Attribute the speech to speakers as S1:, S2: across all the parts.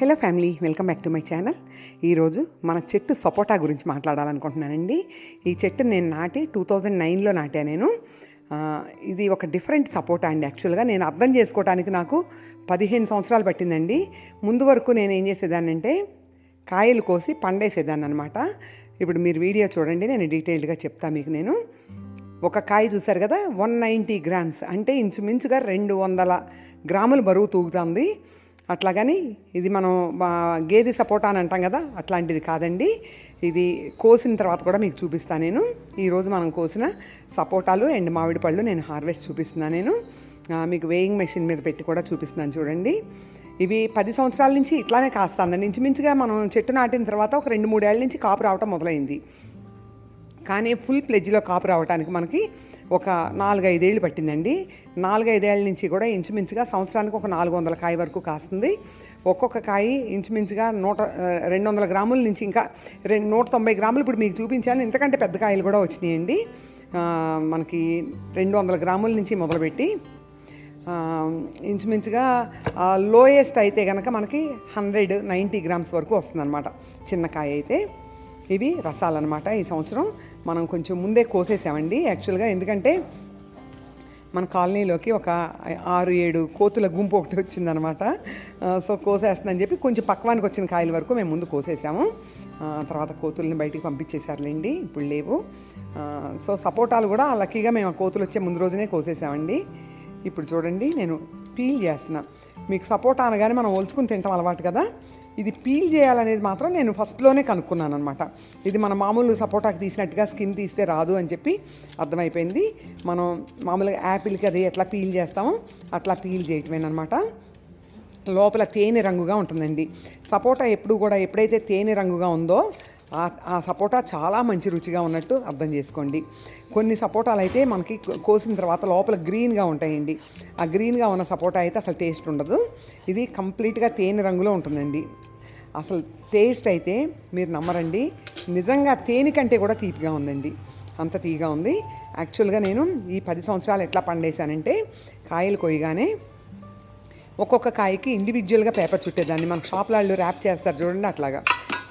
S1: Hello family welcome back to my channel. ఈరోజు మన చెట్టు సపోటా గురించి మాట్లాడాలనుకుంటున్నానండి. ఈ చెట్టు నేను నాటి టూ థౌజండ్ నైన్లో నాటా నేను. ఇది ఒక డిఫరెంట్ సపోటా అండి యాక్చువల్గా. నేను అర్థం చేసుకోవడానికి నాకు పదిహేను సంవత్సరాలు పట్టిందండి. ముందు వరకు నేను ఏం చేసేదానంటే కాయలు కోసి పండేసేదాన్ని అనమాట ఇప్పుడు మీరు వీడియో చూడండి నేను డీటెయిల్డ్గా చెప్తాను మీకు నేను. ఒక కాయ చూశారు కదా వన్ నైంటీ గ్రామ్స్. అంటే ఇంచుమించుగా రెండు వందల గ్రాములు బరువు తూగుతుంది. అట్లాగని ఇది మనం గేది గేదె సపోటా అని అంటాం కదా అట్లాంటిది కాదండి. ఇది కోసిన తర్వాత కూడా మీకు చూపిస్తాను నేను. ఈరోజు మనం కోసిన సపోటాలు అండ్ మామిడి పళ్ళు నేను హార్వెస్ట్ చూపిస్తున్నాను నేను. మీకు వేయింగ్ మెషిన్ మీద పెట్టి కూడా చూపిస్తున్నాను చూడండి. ఇవి పది సంవత్సరాల నుంచి ఇట్లానే కాస్తాను ఇంచుమించుగా మనం చెట్టు నాటిన తర్వాత ఒక రెండు మూడేళ్ళ నుంచి కాపు రావటం మొదలైంది. కానీ ఫుల్ ప్లెజ్లో కాపు రావడానికి మనకి ఒక నాలుగైదేళ్ళు పట్టిందండి. నాలుగైదేళ్ళ నుంచి కూడా ఇంచుమించుగా సంవత్సరానికి ఒక నాలుగు వందల కాయ వరకు కాస్తుంది. ఒక్కొక్క కాయ ఇంచుమించుగా నూట రెండు వందల గ్రాముల నుంచి ఇంకా రెండు నూట తొంభై గ్రాములు ఇప్పుడు మీకు చూపించాను. ఇంతకంటే పెద్ద కాయలు కూడా వచ్చినాయండి. మనకి రెండు వందల గ్రాముల నుంచి మొదలుపెట్టి ఇంచుమించుగా లోయెస్ట్ అయితే కనుక మనకి హండ్రెడ్ నైంటీ గ్రామ్స్ వరకు వస్తుందన్నమాట చిన్న కాయ అయితే. ఇవి రసాలన్నమాట ఈ సంవత్సరం. మనం కొంచెం ముందే కోసేసామండి. యాక్చువల్గా ఎందుకంటే మన కాలనీలోకి ఒక ఆరు ఏడు కోతుల గుంపు ఒకటి వచ్చిందనమాట సో కోసేస్తుందని చెప్పి కొంచెం పక్వానికి వచ్చిన కాయల వరకు మేము ముందు కోసేసాము. తర్వాత కోతుల్ని బయటికి పంపించేశారులేండి. ఇప్పుడు లేవు. సో సపోటాలు కూడా లక్కీగా మేము ఆ కోతులు వచ్చే ముందు రోజునే కోసేసామండి. ఇప్పుడు చూడండి నేను పీల్ చేస్తున్నా. మీకు సపోటా అనగానే మనం ఒలుచుకుని తింటాం అలవాటు కదా? ఇది పీల్ చేయాలనేది మాత్రం నేను ఫస్ట్లోనే కనుక్కున్నాను అనమాట ఇది మన మామూలు సపోటాకి తీసినట్టుగా స్కిన్ తీస్తే రాదు అని చెప్పి అర్థమైపోయింది. మనం మామూలుగా యాపిల్కి అది ఎట్లా పీల్ చేస్తామో అట్లా పీల్ చేయటమేనమాట లోపల తేనె రంగుగా ఉంటుందండి. సపోటా ఎప్పుడు కూడా ఎప్పుడైతే తేనె రంగుగా ఉందో ఆ సపోటా చాలా మంచి రుచిగా ఉన్నట్టు అర్థం చేసుకోండి. కొన్ని సపోటాలు అయితే మనకి కోసిన తర్వాత లోపల గ్రీన్గా ఉంటాయండి. ఆ గ్రీన్గా ఉన్న సపోటా అయితే అసలు టేస్ట్ ఉండదు. ఇది కంప్లీట్గా తేనె రంగులో ఉంటుందండి. అసలు టేస్ట్ అయితే మీరు నమ్మరండి. నిజంగా తేనె కంటే కూడా తీపిగా ఉందండి. అంత తీగా ఉంది. యాక్చువల్గా నేను ఈ పది సంవత్సరాలు ఎట్లా పండేశానంటే కాయలు కొయ్యగానే ఒక్కొక్క కాయకి ఇండివిజువల్గా పేపర్ చుట్టేదాన్ని. మనకు షాప్ వాళ్ళు ర్యాప్ చేస్తారు చూడండి అట్లాగా.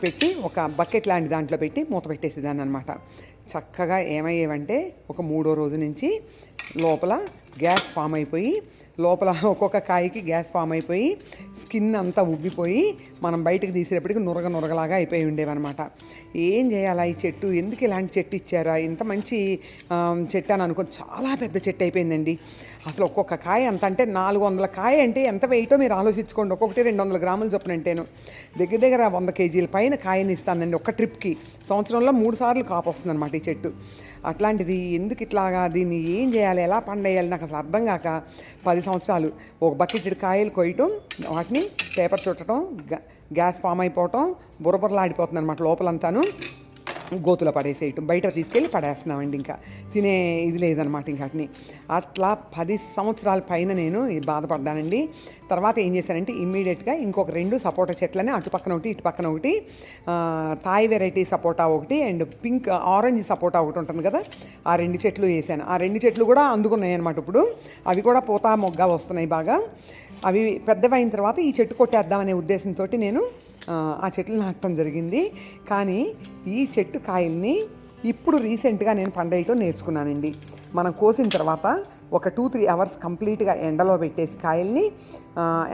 S1: పెట్టి ఒక బకెట్ లాంటి దాంట్లో పెట్టి మూత పెట్టేసేదాన్ని అనమాట చక్కగా ఏమయ్యేవంటే ఒక మూడో రోజు నుంచి లోపల గ్యాస్ ఫామ్ అయిపోయి లోపల ఒక్కొక్క కాయకి గ్యాస్ ఫామ్ అయిపోయి స్కిన్ అంతా ఉబ్బిపోయి మనం బయటకు తీసేటప్పటికి నురగ నురగలాగా అయిపోయి ఉండేవన్నమాట. ఏం చేయాలా ఈ చెట్టు? ఎందుకు ఇలాంటి చెట్టు ఇచ్చారా? ఇంత మంచి చెట్టు అని అనుకో చాలా పెద్ద చెట్టు అయిపోయిందండి. అసలు ఒక్కొక్క కాయ ఎంత అంటే నాలుగు వందల కాయ అంటే ఎంత వెయిటో మీరు ఆలోచించుకోండి. ఒక్కొక్కటి రెండు వందల గ్రాములు చొప్పున అంటేను. దగ్గర దగ్గర వంద కేజీల పైన కాయని ఇస్తానండి ఒక్క ట్రిప్కి. సంవత్సరంలో మూడు సార్లు కాపు వస్తుందన్నమాట ఈ చెట్టు. అట్లాంటిది ఎందుకు ఇట్లాగా దీన్ని ఏం చేయాలి ఎలా పండేయాలి నాకు అసలు అర్థం కాక పది సంవత్సరాలు. ఒక బకెట్ కాయలు కొయ్యటం వాటిని పేపర్ చుట్టడం గ్యా- గ్యాస్ ఫామ్ అయిపోవటం బుర్రబుర్రలాడిపోతుంది అనమాట లోపలంతాను. గోతులో పడేసేయటం బయట తీసుకెళ్ళి పడేస్తున్నామండి ఇంకా. తినే ఇది లేదనమాట ఇంకాటిని అట్లా పది సంవత్సరాల పైన నేను బాధపడ్డానండి. తర్వాత ఏం చేశానంటే ఇమ్మీడియట్గా ఇంకొక రెండు సపోటా చెట్లని అటు పక్కన ఒకటి ఇటు పక్కన ఒకటి థాయ్ వెరైటీ సపోటా ఒకటి అండ్ పింక్ ఆరెంజ్ సపోటా ఒకటి ఉంటుంది కదా ఆ రెండు చెట్లు వేసాను. ఆ రెండు చెట్లు కూడా అందుకున్నాయి అనమాట ఇప్పుడు. అవి కూడా పూత మొగ్గ వస్తున్నాయి బాగా. అవి పెద్దవైన తర్వాత ఈ చెట్టు కొట్టేద్దామనే ఉద్దేశంతో నేను ఆ, చెట్లు నాటడం జరిగింది. కానీ ఈ చెట్టు కాయల్ని ఇప్పుడు రీసెంట్గా నేను పండేయటం నేర్చుకున్నానండి. మనం కోసిన తర్వాత ఒక టూ త్రీ అవర్స్ కంప్లీట్గా ఎండలో పెట్టేసి కాయల్ని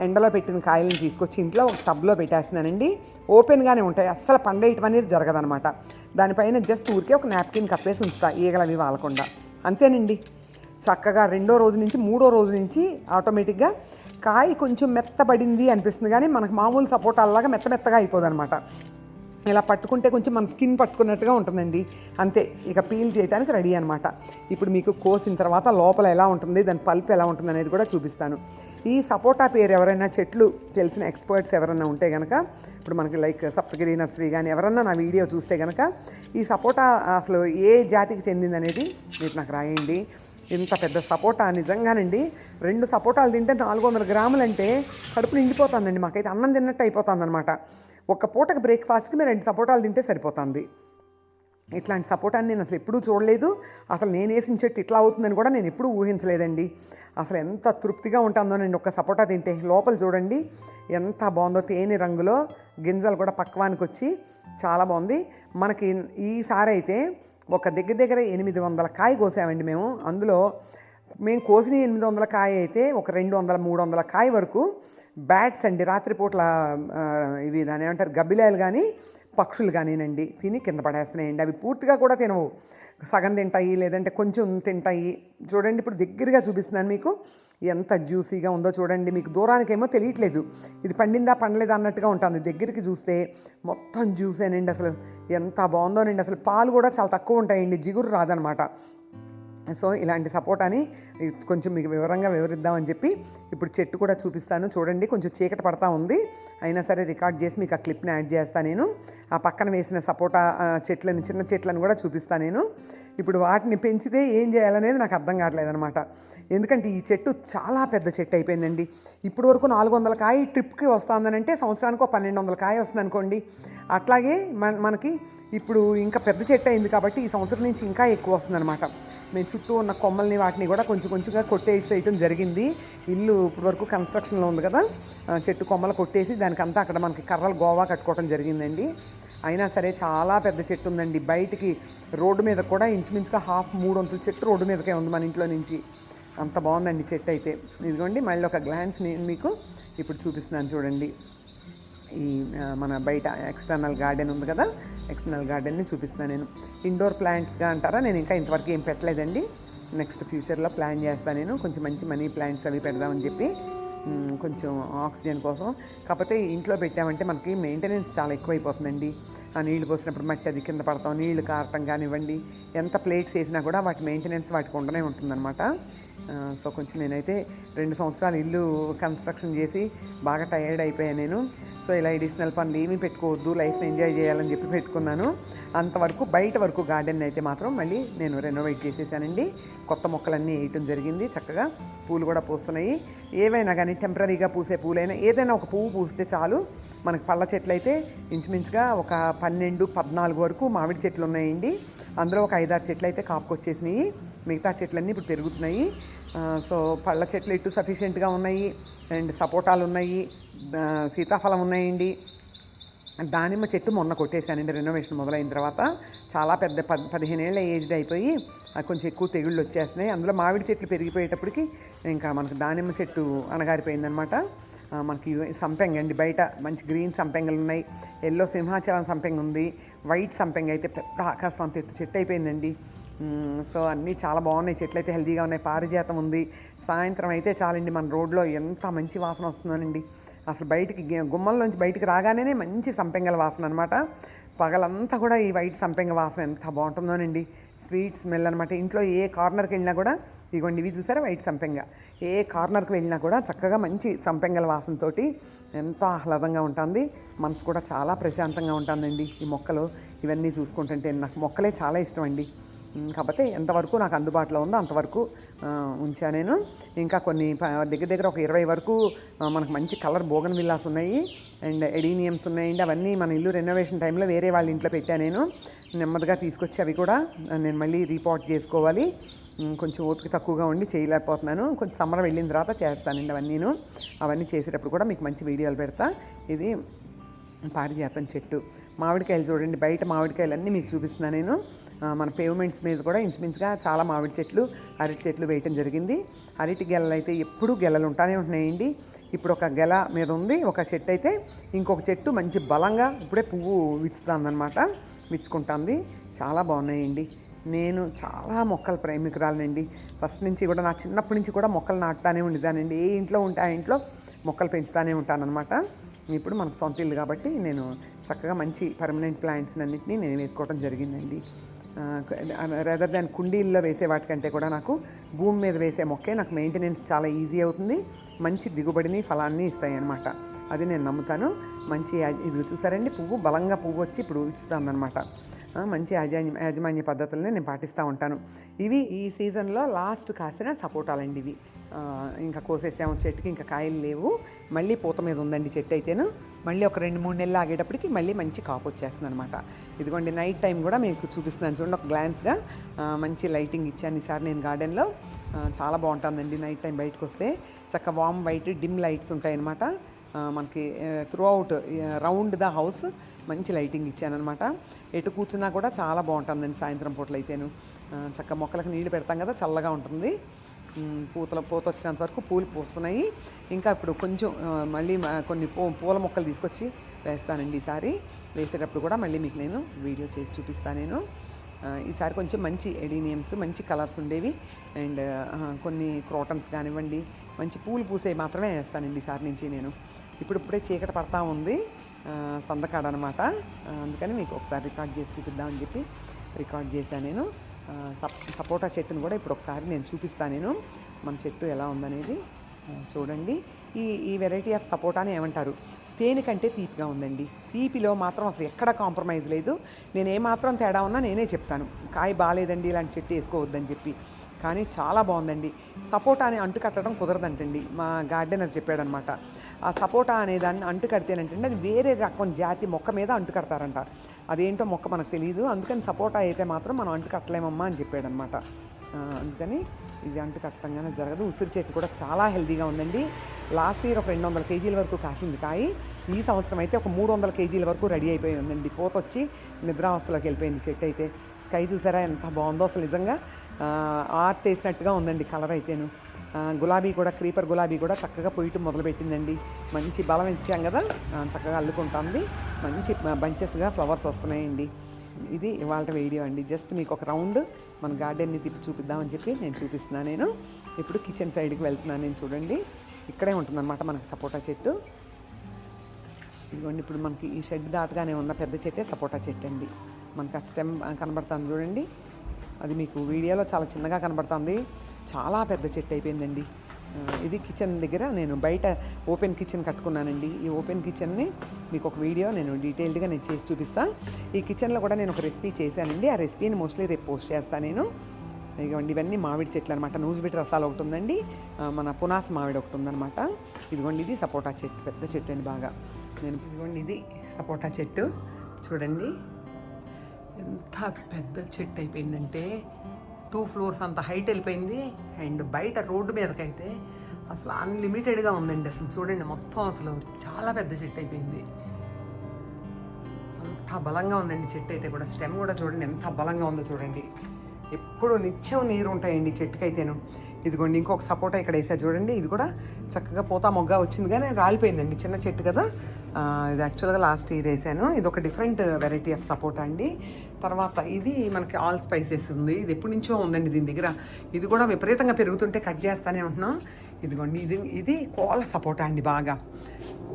S1: ఎండలో పెట్టిన కాయల్ని తీసుకొచ్చి ఇంట్లో ఒక టబ్లో పెట్టేస్తున్నానండి. ఓపెన్గానే ఉంటాయి. అస్సలు పండేయటం అనేది జరగదనమాట. దానిపైన జస్ట్ ఊరికే ఒక నాప్కిన్ కప్పేసి ఉంచుతా ఈగలు వాలకుండా. అంతేనండి. చక్కగా రెండో రోజు నుంచి మూడో రోజు నుంచి ఆటోమేటిక్గా కాయ కొంచెం మెత్తబడింది అనిపిస్తుంది కానీ మనకు మామూలు సపోటాలాగా మెత్త మెత్తగా అయిపోదన్నమాట. ఇలా పట్టుకుంటే కొంచెం మన స్కిన్ పట్టుకున్నట్టుగా ఉంటుందండి. అంతే ఇక పీల్ చేయడానికి రెడీ అనమాట ఇప్పుడు మీకు కోసిన తర్వాత లోపల ఎలా ఉంటుంది దాని పల్ప్ ఎలా ఉంటుంది అనేది కూడా చూపిస్తాను. ఈ సపోటా పేరు ఎవరైనా చెట్లు తెలిసిన ఎక్స్పర్ట్స్ ఎవరైనా ఉంటే కనుక ఇప్పుడు మనకి లైక్ సప్తగిరి నర్సరీ కానీ ఎవరన్నా నా వీడియో చూస్తే కనుక ఈ సపోటా అసలు ఏ జాతికి చెందింది అనేది మీరు నాకు రాయండి. ఇంత పెద్ద సపోటా నిజంగానండి. రెండు సపోటాలు తింటే నాలుగు వందల గ్రాములు అంటే కడుపు నిండిపోతుందండి మాకైతే. అన్నం తిన్నట్టు అయిపోతుంది అనమాట ఒక పూటకి బ్రేక్ఫాస్ట్కి మీరు రెండు సపోటాలు తింటే సరిపోతుంది. ఇట్లాంటి సపోటాన్ని నేను అసలు ఎప్పుడూ చూడలేదు. అసలు నేను వేసిన చెట్టు ఇట్లా అవుతుందని కూడా నేను ఎప్పుడూ ఊహించలేదండి. అసలు ఎంత తృప్తిగా ఉంటుందో నేను ఒక సపోటా తింటే. లోపల చూడండి ఎంత బాగుందో తేనె రంగులో గింజలు కూడా పక్వానికి వచ్చి చాలా బాగుంది. మనకి ఈసారి అయితే ఒక దగ్గర దగ్గర ఎనిమిది వందల కాయ కోసామండి మేము. అందులో మేము కోసిన ఎనిమిది వందల కాయ అయితే ఒక రెండు వందల మూడు వందల కాయ వరకు బ్యాట్స్ అండి. రాత్రిపూట్ల ఇవి దాని ఏమంటారు? గబ్బిలాయలు కానీ పక్షులు కానివ్వండి తిని కింద పడేస్తున్నాయండి. అవి పూర్తిగా కూడా తినవు. సగం తింటాయి లేదంటే కొంచెం తింటాయి. చూడండి ఇప్పుడు దగ్గరగా చూపిస్తున్నాను మీకు. ఎంత జ్యూసీగా ఉందో చూడండి. మీకు దూరానికేమో తెలియట్లేదు. ఇది పండిందా పండలేదా అన్నట్టుగా ఉంటుంది. దగ్గరికి చూస్తే మొత్తం జ్యూసేనండి అసలు. ఎంత బాగుందోనండి. అసలు పాలు కూడా చాలా తక్కువ ఉంటాయండి. జిగురు రాదనమాట. సో ఇలాంటి సపోటాని కొంచెం మీకు వివరంగా వివరిద్దామని చెప్పి ఇప్పుడు చెట్టు కూడా చూపిస్తాను. చూడండి కొంచెం చీకటి పడతా ఉంది. అయినా సరే రికార్డ్ చేసి మీకు ఆ క్లిప్ని యాడ్ చేస్తాను నేను. ఆ పక్కన వేసిన సపోటా చెట్లను చిన్న చెట్లను కూడా చూపిస్తాను నేను. ఇప్పుడు వాటిని పెంచితే ఏం చేయాలనేది నాకు అర్థం కావట్లేదు అనమాట ఎందుకంటే ఈ చెట్టు చాలా పెద్ద చెట్టు అయిపోయిందండి. ఇప్పుడు వరకు నాలుగు వందల కాయ ట్రిప్కి వస్తుందనంటే సంవత్సరానికి ఒక పన్నెండు వందల కాయ వస్తుంది అనుకోండి అట్లాగే మన మనకి ఇప్పుడు ఇంకా పెద్ద చెట్టు అయింది కాబట్టి ఈ సంవత్సరం నుంచి ఇంకా ఎక్కువ వస్తుందన్నమాట మేము చుట్టూ ఉన్న కొమ్మల్ని వాటిని కూడా కొంచెం కొంచెంగా కొట్టేసేయటం జరిగింది. ఇల్లు ఇప్పటివరకు వరకు కన్స్ట్రక్షన్లో ఉంది కదా. చెట్టు కొమ్మలు కొట్టేసి దానికంతా అక్కడ మనకి కర్రలు గోవా కట్టుకోవడం జరిగిందండి. అయినా సరే చాలా పెద్ద చెట్టు ఉందండి. బయటికి రోడ్డు మీద కూడా ఇంచుమించుగా హాఫ్ మూడు వంతుల చెట్టు రోడ్డు మీదకే ఉంది మన ఇంట్లో నుంచి. అంత బాగుందండి చెట్టు అయితే. ఇదిగోండి మళ్ళీ ఒక గ్లాన్స్ నేను మీకు ఇప్పుడు చూపిస్తున్నాను చూడండి. ఈ మన బయట ఎక్స్టర్నల్ గార్డెన్ ఉంది కదా. ఎక్స్టర్నల్ గార్డెన్ని చూపిస్తాను నేను. ఇండోర్ ప్లాంట్స్గా అంటారా? నేను ఇంకా ఇంతవరకు ఏం పెట్టలేదండి. నెక్స్ట్ ఫ్యూచర్లో ప్లాన్ చేస్తాను నేను. కొంచెం మంచి మనీ ప్లాంట్స్ అవి పెడదామని చెప్పి కొంచెం ఆక్సిజన్ కోసం. కాకపోతే ఇంట్లో పెట్టామంటే మనకి మెయింటెనెన్స్ చాలా ఎక్కువైపోతుందండి. ఆ నీళ్ళు పోసినప్పుడు మట్టి అది కింద పడతాం నీళ్ళు కారటం కానివ్వండి ఎంత ప్లేట్స్ వేసినా కూడా వాటి మెయింటెనెన్స్ వాటికి ఉండనే ఉంటుందన్నమాట. సో కొంచెం నేనైతే రెండు సంవత్సరాలు ఇల్లు కన్స్ట్రక్షన్ చేసి బాగా టైర్డ్ అయిపోయాను నేను. సో ఇలా ఎడిషనల్ పనులు ఏమీ పెట్టుకోవద్దు లైఫ్ని ఎంజాయ్ చేయాలని చెప్పి పెట్టుకున్నాను. అంతవరకు బయట వరకు గార్డెన్ అయితే మాత్రం మళ్ళీ నేను రెనోవేట్ చేసేసానండి. కొత్త మొక్కలన్నీ వేయటం జరిగింది చక్కగా పూలు కూడా పూస్తున్నాయి. ఏవైనా కానీ టెంపరీగా పూసే పూలైనా ఏదైనా ఒక పువ్వు పూస్తే చాలు. మనకు పళ్ళ చెట్లు అయితే ఇంచుమించుగా ఒక పన్నెండు పద్నాలుగు వరకు మామిడి చెట్లు ఉన్నాయండి. అందులో ఒక ఐదారు చెట్లు అయితే కాపుకొచ్చేసినాయి. మిగతా చెట్లన్నీ ఇప్పుడు పెరుగుతున్నాయి. సో పళ్ళ చెట్లు ఇటు సఫిషియెంట్గా ఉన్నాయి. అండ్ సపోటాలు ఉన్నాయి. సీతాఫలం ఉన్నాయండి. దానిమ్మ చెట్టు మొన్న కొట్టేశానండి. రెనోవేషన్ మొదలైన తర్వాత చాలా పెద్ద పద్ పదిహేనేళ్ళ ఏజ్డ్ అయిపోయి కొంచెం ఎక్కువ తెగుళ్ళు వచ్చేస్తున్నాయి. అందులో మామిడి చెట్లు పెరిగిపోయేటప్పటికి ఇంకా మనకు దానిమ్మ చెట్టు అణగారిపోయిందనమాట మనకి సంపెంగ అండి. బయట మంచి గ్రీన్ సంపెంగలు ఉన్నాయి. ఎల్లో సింహాచలం సంపెంగ ఉంది. వైట్ సంపెంగ అయితే పెద్ద ఆకాశం ఎత్తు చెట్టు అయిపోయిందండి. సో అన్నీ చాలా బాగున్నాయి. చెట్లు అయితే హెల్తీగా ఉన్నాయి. పారిజాతం ఉంది. సాయంత్రం అయితే చాలండి మన రోడ్లో ఎంత మంచి వాసన వస్తుందోనండి. అసలు బయటికి గి- గుమ్మంలోంచి బయటికి రాగానే మంచి సంపెంగల వాసన అనమాట పగలంతా కూడా ఈ వైట్ సంపెంగ వాసన ఎంత బాగుంటుందోనండి. స్వీట్ స్మెల్ అనమాట ఇంట్లో ఏ కార్నర్కి వెళ్ళినా కూడా ఇగోండి ఇవి చూసారా వైట్ సంపెంగ? ఏ కార్నర్కి వెళ్ళినా కూడా చక్కగా మంచి సంపెంగల వాసనతోటి ఎంతో ఆహ్లాదంగా ఉంటుంది. మనసు కూడా చాలా ప్రశాంతంగా ఉంటుందండి ఈ మొక్కలు. ఇవన్నీ చూసుకుంటుంటే నాకు మొక్కలే చాలా ఇష్టం అండి కాకపోతే ఎంతవరకు నాకు అందుబాటులో ఉందో అంతవరకు ఉంచా నేను. ఇంకా కొన్ని దగ్గర దగ్గర ఒక ఇరవై వరకు మనకు మంచి కలర్ బోగన్ విల్లాస్ ఉన్నాయి. అండ్ ఎడీనియమ్స్ ఉన్నాయండి అవన్నీ మన ఇల్లు రెనోవేషన్ టైంలో వేరే వాళ్ళ ఇంట్లో పెట్టాను నేను. నెమ్మదిగా తీసుకొచ్చి అవి కూడా నేను మళ్ళీ రీపాట్ చేసుకోవాలి. కొంచెం ఓపిక తక్కువగా ఉండి చేయలేకపోతున్నాను. కొంచెం సమ్మర్ వెళ్ళిన తర్వాత చేస్తానండి నేను అవన్నీ చేసేటప్పుడు కూడా మీకు మంచి వీడియోలు పెడతా. ఇది పారిజాతం చెట్టు. మామిడికాయలు చూడండి బయట మామిడికాయలు అన్నీ మీకు చూపిస్తున్నాను నేను. మన పేమెంట్స్ మీద కూడా ఇంచుమించుగా చాలా మామిడి చెట్లు అరటి చెట్లు వేయటం జరిగింది. అరటి గెలలు అయితే ఎప్పుడూ గెలలు ఉంటానే ఉంటున్నాయండి. ఇప్పుడు ఒక గెల మీద ఉంది ఒక చెట్టు అయితే ఇంకొక చెట్టు మంచి బలంగా ఇప్పుడే పువ్వు విచ్చుతుందన్నమాట విచ్చుకుంటుంది. చాలా బాగున్నాయండి. నేను చాలా మొక్కల ప్రేమికురాలనండి. ఫస్ట్ నుంచి కూడా నా చిన్నప్పటి నుంచి కూడా మొక్కలు నాటుతానే ఉండేదానండి ఏ ఇంట్లో ఉంటే ఆ ఇంట్లో మొక్కలు పెంచుతానే ఉంటానన్నమాట. ఇప్పుడు మనకు సొంత ఇల్లు కాబట్టి నేను చక్కగా మంచి పర్మనెంట్ ప్లాంట్స్ అన్నింటినీ నేను వేసుకోవడం జరిగిందండి. రెదర్ దాన్ కుండీల్లో వేసే వాటికంటే కూడా నాకు భూమి మీద వేసే మొక్కే నాకు మెయింటెనెన్స్ చాలా ఈజీ అవుతుంది. మంచి దిగుబడిని ఫలాన్ని ఇస్తాయి అన్నమాట అది నేను నమ్ముతాను. మంచి ఇది చూసారండి? పువ్వు బలంగా పువ్వు వచ్చి ఇప్పుడు ఇచ్చుతుందన్నమాట. మంచి యాజాన్య యాజమాన్య పద్ధతులనే నేను పాటిస్తూ ఉంటాను. ఇవి ఈ సీజన్లో లాస్ట్ కాసిన సపోటాలండి ఇవి. ఇంకా కోసేసాము చెట్టుకి ఇంకా కాయలు లేవు. మళ్ళీ పూత మీద ఉందండి చెట్టు అయితేను. మళ్ళీ ఒక రెండు మూడు నెలలు ఆగేటప్పటికి మళ్ళీ మంచి కాపు వచ్చేస్తుంది అనమాట ఇదిగోండి నైట్ టైం కూడా మీకు చూపిస్తున్నాను. చూడండి ఒక గ్లాన్స్గా మంచి లైటింగ్ ఇచ్చాను ఈసారి నేను గార్డెన్లో చాలా బాగుంటుందండి నైట్ టైం బయటకు వస్తే. చక్క వామ్ వైట్ డిమ్ లైట్స్ ఉంటాయన్నమాట. మనకి throughout round the house మంచి లైటింగ్ ఇచ్చానమాట ఎటు కూర్చున్నా కూడా చాలా బాగుంటుందండి సాయంత్రం పూటలు అయితేను. చక్క మొక్కలకు నీళ్ళు పెడతాం కదా చల్లగా ఉంటుంది. పూతల పూత వచ్చినంత వరకు పూలు పూస్తున్నాయి. ఇంకా ఇప్పుడు కొంచెం మళ్ళీ కొన్ని పూ పూల మొక్కలు తీసుకొచ్చి వేస్తానండి ఈసారి వేసేటప్పుడు కూడా మళ్ళీ మీకు నేను వీడియో చేసి చూపిస్తాను నేను. ఈసారి కొంచెం మంచి ఎడీనియమ్స్ మంచి కలర్స్ ఉండేవి. అండ్ కొన్ని క్రోటన్స్ కానివ్వండి మంచి పూలు పూసేవి మాత్రమే వేస్తానండి ఈసారి నుంచి నేను. ఇప్పుడు ఇప్పుడే చీకటి పడతా ఉంది. ఆ, సందకాడ అనమాట అందుకని మీకు ఒకసారి రికార్డ్ చేసి చూపిద్దామని చెప్పి రికార్డ్ చేశాను నేను. సపోటా చెట్టును కూడా ఇప్పుడు ఒకసారి నేను చూపిస్తాను నేను. మన చెట్టు ఎలా ఉందనేది చూడండి. ఈ ఈ వెరైటీ ఆఫ్ సపోటాని ఏమంటారు? తేనె కంటే తీపిగా ఉందండి. తీపిలో మాత్రం అసలు ఎక్కడ కాంప్రమైజ్ లేదు. నేను ఏమాత్రం తేడా ఉన్నా నేనే చెప్తాను. కాయ బాగాలేదండి ఇలాంటి చెట్టు వేసుకోవద్దని చెప్పి. కానీ చాలా బాగుందండి. సపోటాని అంటు కట్టడం కుదరదంటండి. మా గార్డెనర్ చెప్పాడనమాట. ఆ సపోటా అనే దాన్ని అంటు కడితేనంటే అది వేరే రకం జాతి మొక్క మీద అంటు కడతారంట. అదేంటో మొక్క మనకు తెలియదు అందుకని సపోటా అయితే మాత్రం మనం అంటు కట్టలేమమ్మా అని చెప్పాడనమాట. అందుకని ఇది అంటు కట్టంగానే జరగదు. ఉసిరి చెట్టు కూడా చాలా హెల్తీగా ఉందండి. లాస్ట్ ఇయర్ ఒక రెండు వందల కేజీల వరకు కాసింది కాయి. ఈ సంవత్సరం అయితే ఒక మూడు వందల కేజీల వరకు రెడీ అయిపోయి ఉందండి. పోత వచ్చి నిద్రావస్థలోకి వెళ్ళిపోయింది చెట్టు అయితే. స్కై చూసారా ఎంత బాగుందో అసలు నిజంగా. ఆర్ట్ వేసినట్టుగా ఉందండి కలర్ అయితేను. గులాబీ కూడా క్రీపర్ గులాబీ కూడా చక్కగా పొయ్యటం మొదలుపెట్టిందండి. మంచి బలం ఇచ్చాం కదా చక్కగా అల్లుకుంటుంది. మంచి బంచెస్గా ఫ్లవర్స్ వస్తున్నాయండి. ఇది ఇవాళ వీడియో అండి. జస్ట్ మీకు ఒక రౌండ్ మన గార్డెన్ని తిప్పి చూపిద్దామని చెప్పి నేను చూపిస్తున్నాను నేను. ఇప్పుడు కిచెన్ సైడ్కి వెళ్తున్నాను నేను చూడండి. ఇక్కడే ఉంటుందన్నమాట మనకి సపోటా చెట్టు. ఇదిగోండి ఇప్పుడు మనకి ఈ షెడ్ దాటగానే ఉన్న పెద్ద చెట్టే సపోటా చెట్టు అండి. మనకి ఆ స్టెమ్ కనబడుతుంది చూడండి. అది మీకు వీడియోలో చాలా చిన్నగా కనబడుతుంది. చాలా పెద్ద చెట్టు అయిపోయిందండి. ఇది కిచెన్ దగ్గర నేను బయట ఓపెన్ కిచెన్ కట్టుకున్నానండి. ఈ ఓపెన్ కిచెన్ని మీకు ఒక వీడియో నేను డీటెయిల్డ్గా నేను చేసి చూపిస్తాను ఈ కిచెన్లో కూడా నేను ఒక రెసిపీ చేశానండి. ఆ రెసిపీని మోస్ట్లీ రేపు పోస్ట్ చేస్తాను నేను. ఇదిగోండి ఇవన్నీ మామిడి చెట్లు అనమాట నూజిబిట్టి రసాలు ఒకటి ఉందండి. మన పునాస్ మామిడి ఒకటి ఉందన్నమాట. ఇదిగోండి ఇది సపోటా చెట్టు పెద్ద చెట్టు అండి బాగా. నేను ఇదిగోండి ఇది సపోటా చెట్టు. చూడండి ఎంత పెద్ద చెట్టు అయిపోయిందంటే టూ ఫ్లోర్స్ అంత హైట్ వెళ్ళిపోయింది అండ్ బయట రోడ్డు మీదకైతే అసలు అన్లిమిటెడ్గా ఉందండి అసలు. చూడండి మొత్తం అసలు చాలా పెద్ద చెట్టు అయిపోయింది. అంత బలంగా ఉందండి చెట్టు అయితే కూడా. స్టెమ్ కూడా చూడండి ఎంత బలంగా ఉందో చూడండి. ఎప్పుడు నిత్యం నీరు ఉంటాయండి చెట్టుకైతేను. ఇదిగోండి ఇంకొక సపోటా ఇక్కడ వేసా చూడండి. ఇది కూడా చక్కగా పోతా మొగ్గ వచ్చింది కానీ రాలిపోయిందండి చిన్న చెట్టు కదా. ఇది యాక్చువల్గా లాస్ట్ ఇయర్ వేసాను. ఇది ఒక డిఫరెంట్ వెరైటీ ఆఫ్ సపోటా అండి. తర్వాత ఇది మనకి ఆల్ స్పైసెస్ ఉంది. ఇది ఎప్పటి నుంచో ఉందండి దీని దగ్గర. ఇది కూడా విపరీతంగా పెరుగుతుంటే కట్ చేస్తానే ఉంటున్నాం. ఇదిగోండి ఇది ఇది కోల సపోటా అండి బాగా.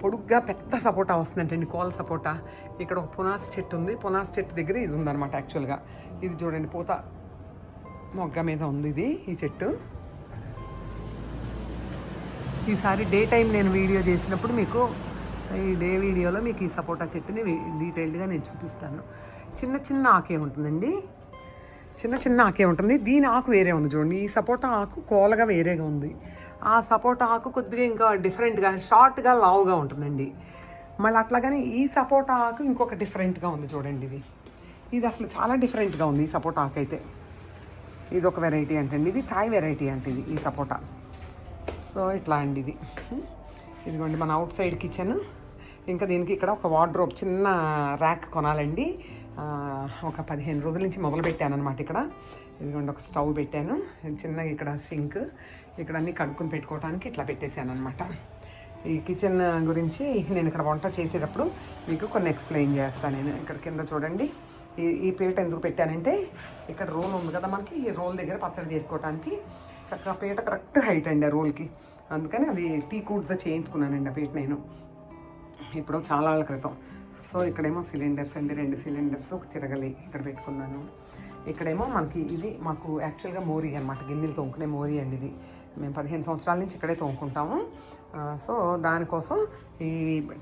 S1: పొడుగ్గా పెద్ద సపోటా వస్తుందంటండి కోల సపోటా. ఇక్కడ ఒక పునాస్ చెట్టు ఉంది. పునాస్ చెట్టు దగ్గర ఇది ఉందన్నమాట యాక్చువల్గా ఇది చూడండి పూత మొగ్గ మీద ఉంది ఇది ఈ చెట్టు. ఈసారి డే టైం నేను వీడియో చేసినప్పుడు మీకు ఈ డే వీడియోలో మీకు ఈ సపోటా చెట్టుని డీటెయిల్డ్గా నేను చూపిస్తాను. చిన్న చిన్న ఆకే ఉంటుందండి. చిన్న చిన్న ఆకే ఉంటుంది. దీని ఆకు వేరే ఉంది చూడండి. ఈ సపోటా ఆకు కోలగా వేరేగా ఉంది. ఆ సపోటా ఆకు కొద్దిగా ఇంకా డిఫరెంట్గా షార్ట్గా లావుగా ఉంటుందండి. మళ్ళీ అట్లాగని ఈ సపోటా ఆకు ఇంకొక డిఫరెంట్గా ఉంది చూడండి ఇది. ఇది అసలు చాలా డిఫరెంట్గా ఉంది ఈ సపోటా ఆకు అయితే. ఇది ఒక వెరైటీ అంటండి. ఇది థాయ్ వెరైటీ అంటే ఇది ఈ సపోటా. సో ఇట్లా అండి ఇది. ఇదిగోండి మన అవుట్ సైడ్ కిచెన్. ఇంకా దీనికి ఇక్కడ ఒక వార్డ్రోబ్ చిన్న ర్యాక్ కొనాలండి. ఒక పదిహేను రోజుల నుంచి మొదలు పెట్టాను అనమాట ఇక్కడ. ఇదిగోండి ఒక స్టవ్ పెట్టాను. చిన్న ఇక్కడ సింక్. ఇక్కడ అన్నీ కడుక్కుని పెట్టుకోవడానికి ఇట్లా పెట్టేశాను అనమాట ఈ కిచెన్ గురించి నేను ఇక్కడ వంట చేసేటప్పుడు మీకు కొన్ని ఎక్స్ప్లెయిన్ చేస్తాను నేను. ఇక్కడ కింద చూడండి. ఈ ఈ పీట ఎందుకు పెట్టానంటే ఇక్కడ రోల్ ఉంది కదా మనకి ఈ రోల్ దగ్గర పచ్చడి చేసుకోవడానికి చక్కగా పీట కరెక్ట్ హైట్ అండి ఆ రోల్కి. అందుకని అది టీ కూడ్తో చేయించుకున్నానండి ఆ పీట నేను. ఇప్పుడు చాలా వాళ్ళ క్రితం. సో ఇక్కడేమో సిలిండర్స్ అండి. రెండు సిలిండర్స్ ఒక తిరగలి ఇక్కడ పెట్టుకున్నాను. ఇక్కడేమో మనకి ఇది మాకు యాక్చువల్గా మోరీ అనమాట గిన్నెలు తోముకునే మోరీ అండి ఇది. మేము పదిహేను సంవత్సరాల నుంచి ఇక్కడే తోముకుంటాము. సో దానికోసం ఈ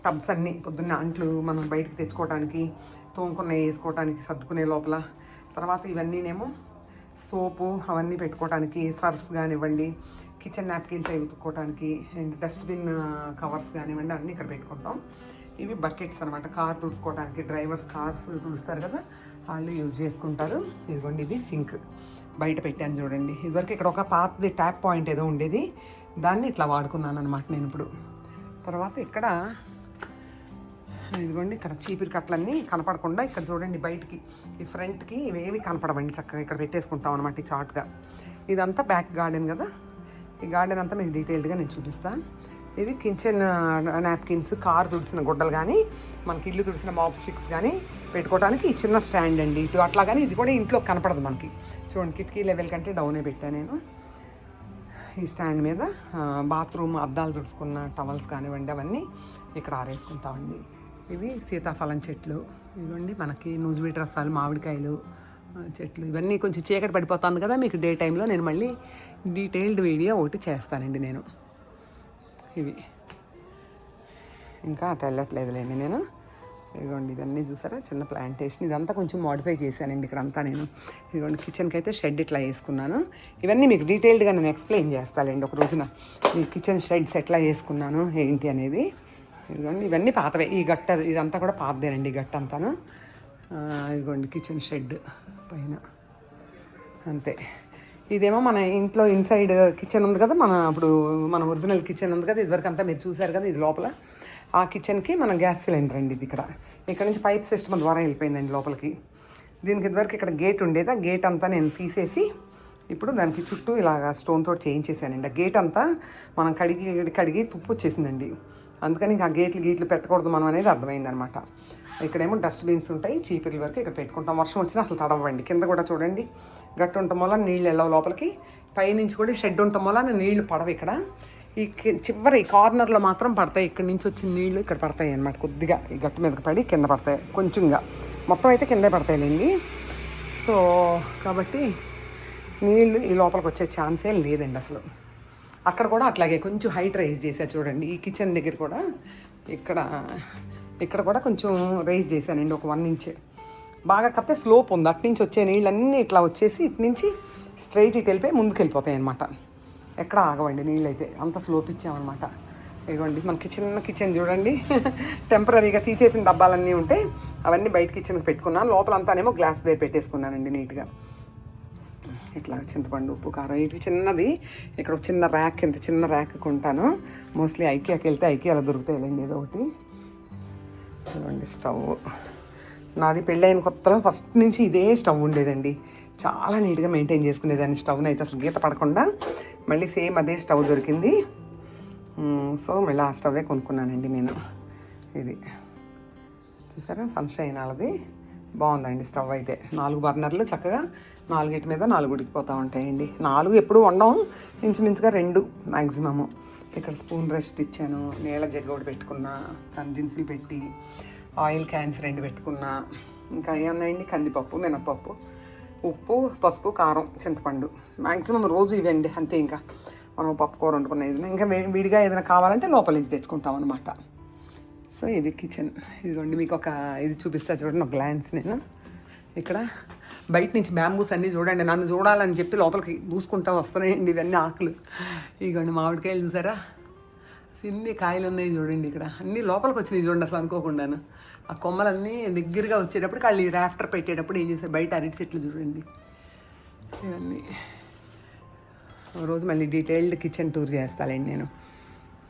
S1: టబ్స్ అన్నీ పొద్దున్న అంట్లు మనం బయటకు తెచ్చుకోవడానికి తోముకున్న వేసుకోవడానికి సర్దుకునే లోపల. తర్వాత ఇవన్నీనేమో సోపు అవన్నీ పెట్టుకోవడానికి సర్ఫ్ కానివ్వండి కిచెన్ నాప్కిన్స్ అవి ఉతుక్కోవడానికి అండ్ డస్ట్బిన్ కవర్స్ కానివ్వండి అన్నీ ఇక్కడ పెట్టుకుంటాం. ఇవి బకెట్స్ అనమాట కార్ తుడుచుకోవడానికి డ్రైవర్స్ కార్స్ తుడుస్తారు కదా వాళ్ళు యూజ్ చేసుకుంటారు. ఇదిగోండి ఇది సింక్. బయట పెట్టాను చూడండి. ఇదివరకు ఇక్కడ ఒక పాతది ట్యాప్ పాయింట్ ఏదో ఉండేది. దాన్ని ఇట్లా వాడుకున్నాను అనమాట నేను ఇప్పుడు. తర్వాత ఇక్కడ ఇదిగోండి ఇక్కడ చీపిరి కట్టలన్నీ కనపడకుండా ఇక్కడ చూడండి బయటికి ఈ ఫ్రంట్కి ఇవేవి కనపడవండి. చక్కగా ఇక్కడ పెట్టేసుకుంటాం అనమాట ఈ చాట్గా. ఇదంతా బ్యాక్ గార్డెన్ కదా? ఈ గార్డెన్ అంతా మీకు డీటెయిల్డ్గా నేను చూపిస్తాను ఇది కిచెన్ నాప్కిన్స్ కార్ తుడిసిన గుడ్డలు కానీ మనకి ఇల్లు తుడిసిన మాప్ స్టిక్స్ కానీ పెట్టుకోవడానికి ఈ చిన్న స్టాండ్ అండి. ఇటు అట్లా కానీ ఇది కూడా ఇంట్లో కనపడదు మనకి. చూడండి కిటికీ లెవెల్ కంటే డౌనే పెట్టాను నేను. ఈ స్టాండ్ మీద బాత్రూమ్ అద్దాలు తుడుచుకున్న టవల్స్ కానివ్వండి అవన్నీ ఇక్కడ ఆరేసుకుంటామండి. ఇవి సీతాఫలం చెట్లు. ఇదిగోండి మనకి నూజువీటి రసాలు మామిడికాయలు చెట్లు ఇవన్నీ కొంచెం చీకటి పడిపోతుంది కదా మీకు డే టైంలో నేను మళ్ళీ డీటెయిల్డ్ వీడియో ఒకటి చేస్తానండి నేను. ఇవి. ఇంకా అటు వెళ్ళట్లేదులేండి నేను. ఇదిగోండి ఇవన్నీ చూసారా? చిన్న ప్లాంటేషన్. ఇదంతా కొంచెం మోడిఫై చేశానండి ఇక్కడంతా నేను. ఇదిగోండి కిచెన్కి అయితే షెడ్ ఇట్లా వేసుకున్నాను. ఇవన్నీ మీకు డీటెయిల్డ్గా నేను ఎక్స్ప్లెయిన్ చేస్తానండి ఒక రోజున. ఈ కిచెన్ షెడ్స్ ఎట్లా వేసుకున్నాను ఏంటి అనేది. ఇదిగోండి ఇవన్నీ పాతవే. ఈ గట్ట ఇదంతా కూడా పాతదేనండి ఈ గట్ట అంతాను. ఇదిగోండి కిచెన్ షెడ్ పైన. అంతే. ఇదేమో మన ఇంట్లో ఇన్సైడ్ కిచెన్ ఉంది కదా మన ఇప్పుడు మన ఒరిజినల్ కిచెన్ ఉంది కదా ఇదివరకు అంతా మీరు చూసారు కదా ఇది లోపల. ఆ కిచెన్కి మన గ్యాస్ సిలిండర్ అండి ఇది ఇక్కడ. ఇక్కడ నుంచి పైప్ సిస్టమ్ ద్వారా వెళ్ళిపోయిందండి లోపలికి. దీనికి ఇదివరకు ఇక్కడ గేట్ ఉండేది. ఆ గేట్ అంతా నేను తీసేసి ఇప్పుడు దానికి చుట్టూ ఇలాగా స్టోన్ తోటి చేయించేసానండి ఆ గేట్ అంతా మనం కడిగి కడిగి తుప్పు వచ్చేసిందండి. అందుకని ఇంకా ఆ గేట్లు గీట్లు పెట్టకూడదు మనం అనేది అర్థమైందనమాట. ఇక్కడేమో డస్ట్బిన్స్ ఉంటాయి చీపిరి వరకు ఇక్కడ పెట్టుకుంటాం. వర్షం వచ్చినా అసలు తడవండి. కింద కూడా చూడండి గట్టు ఉండటం వల్ల నీళ్ళు వెళ్ళవు లోపలికి. పైనుంచి కూడా షెడ్ ఉండటం వల్ల నీళ్ళు పడవు ఇక్కడ. ఈ చివరి ఈ కార్నర్లో మాత్రం పడతాయి. ఇక్కడ నుంచి వచ్చిన నీళ్ళు ఇక్కడ పడతాయి అన్నమాట కొద్దిగా. ఈ గట్టు మీదకి పడి కింద పడతాయి కొంచెంగా. మొత్తం అయితే కిందే పడతాయిలేండి. సో కాబట్టి నీళ్ళు ఈ లోపలికి వచ్చే ఛాన్సే లేదండి అసలు. అక్కడ కూడా అట్లాగే కొంచెం హైట్ రైజ్ చేసా చూడండి. ఈ కిచెన్ దగ్గర కూడా ఇక్కడ ఇక్కడ కూడా కొంచెం రైజ్ చేశానండి ఒక వన్ ఇంచ్ బాగా కప్పితే స్లోప్ ఉంది. అటు నుంచి వచ్చే నీళ్ళన్నీ ఇట్లా వచ్చేసి ఇటు నుంచి స్ట్రైట్ ఇటు వెళ్ళిపోయి ముందుకు వెళ్ళిపోతాయి అనమాట ఎక్కడ ఆగవండి నీళ్ళు అయితే అంత స్లోప్ ఇచ్చామన్నమాట. ఇదిగోండి మనకి చిన్న కిచెన్ చూడండి. టెంపరీగా తీసేసిన డబ్బాలన్నీ ఉంటే అవన్నీ బయట కిచెన్కి పెట్టుకున్నాను. లోపల అంతానేమో గ్లాస్ వేర్ పెట్టేసుకున్నానండి నీట్గా. ఇట్లా చింతపండు ఉప్పు కారం ఇటు చిన్నది. ఇక్కడ చిన్న ర్యాక్ ఇంత చిన్న ర్యాక్ కొంటాను. మోస్ట్లీ ఐకియాకి వెళ్తే ఐకియాలో దొరుకుతాయిలేండి ఏదో ఒకటి. చూడండి స్టవ్. నాది పెళ్ళైన కొత్తలో ఫస్ట్ నుంచి ఇదే స్టవ్ ఉండేదండి. చాలా నీట్గా మెయింటైన్ చేసుకునేదాన్ని స్టవ్ని అయితే అసలు గీత పడకుండా. మళ్ళీ సేమ్ అదే స్టవ్ దొరికింది. సో మళ్ళీ ఆ స్టవ్వే కొనుక్కున్నానండి నేను. ఇది చూసారా? సన్షైన్ వాళ్ళది బాగుందండి స్టవ్ అయితే. నాలుగు బర్నర్లు చక్కగా నాలుగిటి మీద నాలుగు ఉడికిపోతూ ఉంటాయండి. నాలుగు ఎప్పుడు వండం ఇంచుమించుగా రెండు మ్యాక్సిమము ఇక్కడ స్పూన్ రెస్ట్ ఇచ్చాను నీళ్ళ జగ్గ ఒకటి పెట్టుకున్నా కందిన్సులు పెట్టి ఆయిల్ క్యాన్స్ రెండు పెట్టుకున్నా ఇంకా ఏమన్నాయండి కందిపప్పు మినప్పప్పు ఉప్పు పసుపు కారం చింతపండు. మ్యాక్సిమం రోజు ఇవండి అంతే ఇంకా. మనం పప్పు కూర వండుకునేది ఇంకా విడిగా ఏదైనా కావాలంటే లోపల నుంచి తెచ్చుకుంటాం అనమాట సో ఇది కిచెన్ ఇదిగోండి మీకు ఒక ఇది చూపిస్తా చూడండి ఒక గ్లాన్స్ నేను. ఇక్కడ బయట నుంచి బ్యాంబూస్ అన్నీ చూడండి. నన్ను చూడాలని చెప్పి లోపలికి దూసుకుంటా వస్తున్నాయండి ఇవన్నీ ఆకులు. ఇదిగోండి మామిడికాయలు చూసారా? ఇన్ని కాయలు ఉన్నాయి చూడండి ఇక్కడ. అన్నీ లోపలికి వచ్చినాయి చూడండి అసలు అనుకోకుండాను. ఆ కొమ్మలన్నీ దగ్గరగా వచ్చేటప్పుడు వాళ్ళు ఈ రాఫ్టర్ పెట్టేటప్పుడు ఏం చేస్తారు బయట అరటి చెట్లు చూడండి. ఇవన్నీ. రోజు మళ్ళీ డీటెయిల్డ్ కిచెన్ టూర్ చేస్తానండి నేను.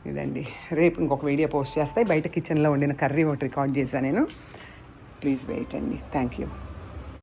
S1: ఇదండి. రేపు ఇంకొక వీడియో పోస్ట్ చేస్తాయి. బయట కిచెన్లో వండిన కర్రీ ఒకటి రికార్డ్ చేశాను నేను. ప్లీజ్ వెయిట్ అండి. Thank you